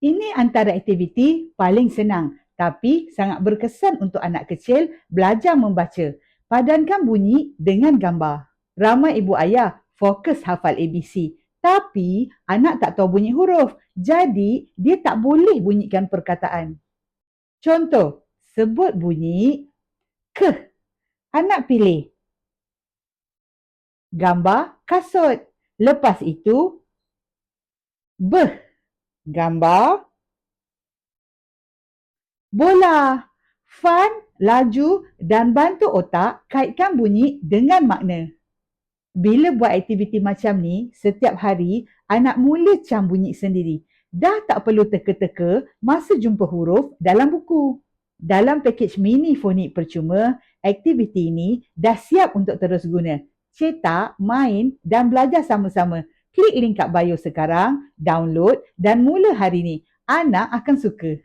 Ini antara aktiviti paling senang tapi sangat berkesan untuk anak kecil belajar membaca. Padankan bunyi dengan gambar. Ramai ibu ayah fokus hafal ABC tapi anak tak tahu bunyi huruf. Jadi dia tak boleh bunyikan perkataan. Contoh, sebut bunyi ke. Anak pilih gambar kasut. Lepas itu beh gambar bola. Fun, laju dan bantu otak kaitkan bunyi dengan makna. Bila buat aktiviti macam ni, setiap hari anak mula cam bunyi sendiri. Dah tak perlu teka-teka masa jumpa huruf dalam buku. Dalam pakej mini fonik percuma, aktiviti ini dah siap untuk terus guna. Cetak, main dan belajar sama-sama. Klik link kat bio sekarang, download dan mula hari ini. Anak akan suka.